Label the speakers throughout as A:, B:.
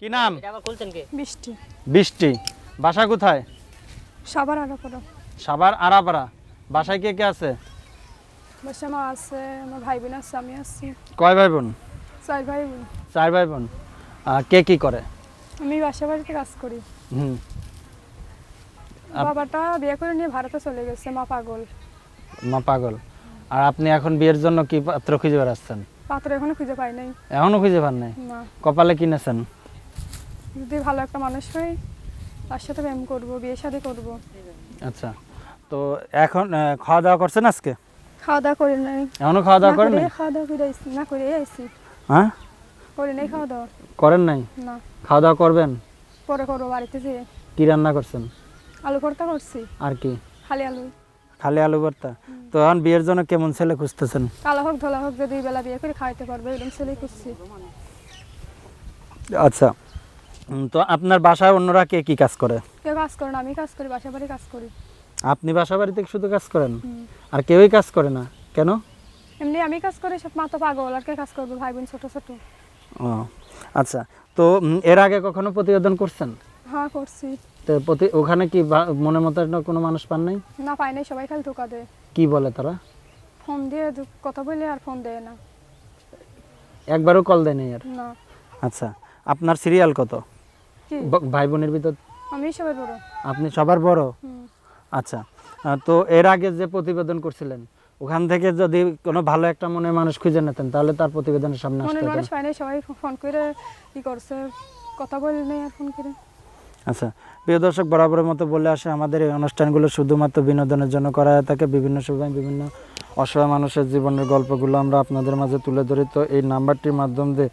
A: কি নাম?
B: এটা আবার খুলছেন কে?
C: বৃষ্টি।
A: বৃষ্টি। বাসা কোথায়?
C: সবার আরও করো
A: সাবার আরাপাড়া। বাসায় কে কে আছে?
C: বসে মা আছে আমার ভাই বোন আছে আমি আছি।
A: কয় ভাই বোন
C: চার ভাই বোন
A: চার ভাই বোন কে কি করে?
C: আমি বাসা বাড়িতে কাজ করি।
A: হুম।
C: বাবাটা বিয়ে করে নিয়ে ভারতে চলে গেছে মা পাগল।
A: মা পাগল। আর আপনি এখন বিয়ের জন্য কি পাত্র খুঁজে বেড়াচ্ছেন
C: পাত্র এখনও খুঁজে পাই নাই।
A: এখনও খুঁজে পান নাই?
C: না।
A: কপালে কিনেছেন
C: যদি ভালো একটা মানুষ হয় তার সাথে প্রেম করব বিয়ে শাদি করব।
A: আচ্ছা। তো এখন খাওয়া দাওয়া করছেন আজকে?
C: খাওয়া দাওয়া করি নাই।
A: এখনও খাওয়া দাওয়া করেন নাই?
C: খাওয়া দাওয়া করে আইসি না করে আইসি
A: হ্যাঁ?
C: করি নাই খাওয়া দাওয়া
A: করেন নাই?
C: না।
A: খাওয়া দাওয়া করবেন?
C: পরে করব বাড়িতে যেয়ে।
A: কি রান্না করছেন?
C: আলু ভর্তা করছি।
A: আর কি?
C: খালি আলু।
A: খালি আলু ভর্তা? তো এখন বিয়ের জন্য কেমন ছেলে খুঁজতেছেন?
C: কালো হোক ধলা হোক যদি বেলা বিয়ে করে খাইতে পারবে এরকম ছেলে খুঁজছি।
A: আচ্ছা। তো আপনার বাসায় অন্যরা কে কি কাজ করে?
C: কেউ কাজ করে না আমি কাজ করি বাসা বাড়ি কাজ করি।
A: আপনি বাসা বাড়িতে শুধু কাজ করেন? আর কেউই কাজ করে না? কেন?
C: এমনি আমি কাজ করি সব মা তো পাগল আর কে কাজ করব? ভাই বোন ছোট ছোট।
A: ও আচ্ছা। তো এর আগে কখনো প্রতিবেদন করছেন?
C: হ্যাঁ করছি।
A: তো প্রতি ওখানে কি মনের মতো কোনো মানুষ পান নাই?
C: না পাই নাই সবাই খালি ধোকা দেয়।
A: কি বলে তারা?
C: ফোন দিয়ে কথা বলে আর ফোন দেয় না।
A: একবারও কল দেয় দেয়নি আর?
C: না।
A: আচ্ছা। আপনার সিরিয়াল কত? ভাই বোনের ভিতর?
C: আমি সবাই বড়।
A: আপনি সবার বড়? আচ্ছা তো এর আগে যে প্রতিবেদন করছিলেন ওখান থেকে যদি কোনো ভালো একটা মনের মানুষ খুঁজে নিতেন তাহলে তার প্রতিবেদনের সামনে আসতে
C: মানুষ
A: না।
C: সবাই ফোন করে কি করছে কথা বলে নেই আর ফোন করে।
A: আচ্ছা প্রিয় দর্শক বরাবরের মতো বলে আসে আমাদের এই অনুষ্ঠানগুলো শুধুমাত্র বিনোদনের জন্য করা হয়ে থাকে বিভিন্ন সময় বিভিন্ন অসহায় মানুষের জীবনের গল্পগুলো আমরা আপনাদের মাঝে তুলে ধরি। তো এই নাম্বারটির মাধ্যম দিয়ে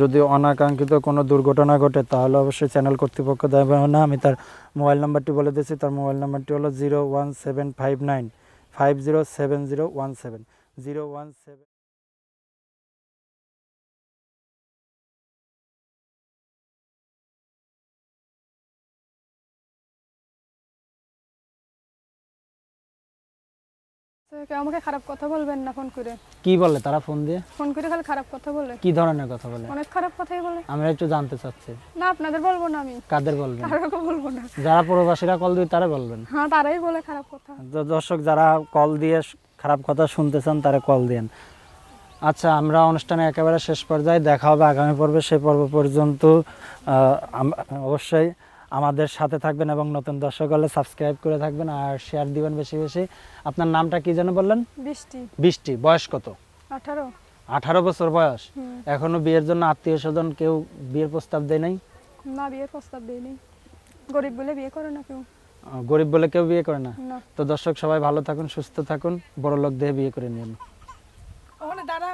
A: যদি অনাকাঙ্ক্ষিত কোনো দুর্ঘটনা ঘটে, তাহলে অবশ্যই চ্যানেল কর্তৃপক্ষ দেবে না, আমি তার মোবাইল নাম্বারটি বলে দিচ্ছি তার মোবাইল নাম্বারটি হলো zero one seven five nine five zero seven zero one seven. Zero one seven
C: আমাকে খারাপ কথা বলবেন না ফোন করে।
A: কি বলে তারা ফোন দিয়ে?
C: ফোন করে খালি খারাপ কথা বলে।
A: কি ধরনের কথা বলে?
C: অনেক খারাপ কথাই বলে।
A: আমরা একটু জানতে চাচ্ছি।
C: না আপনাদের বলব না আমি।
A: কাদের বলবেন?
C: কারোকে বলব না।
A: যারা প্রবাসীরা কল দিয়ে তারা বলবেন।
C: হ্যাঁ তারাই বলে খারাপ কথা।
A: দর্শক যারা কল দিয়ে খারাপ কথা শুনতে চান তারা কল দেন। আচ্ছা আমরা অনুষ্ঠানে একেবারে শেষ পর্যায়ে দেখা হবে আগামী পর্বে সেই পর্ব পর্যন্ত অবশ্যই আমাদের সাথে থাকবেন এবং নতুন দর্শক হলে সাবস্ক্রাইব করে থাকবেন আর শেয়ার দিবেন বেশি বেশি। আপনার নামটা কি যেন বললেন?
C: বৃষ্টি।
A: বৃষ্টি। বয়স কত?
C: আঠারো।
A: আঠারো বছর বয়স। এখনও বিয়ের জন্য আত্মীয় স্বজন কেউ বিয়ের প্রস্তাব দেয় নাই?
C: না বিয়ের প্রস্তাব দিইনি গরিব বলে বিয়ে করে না কেউ।
A: গরিব বলে কেউ বিয়ে করে না?
C: না।
A: তো দর্শক সবাই ভালো থাকুন সুস্থ থাকুন বড় লোক দেহে বিয়ে করে নিন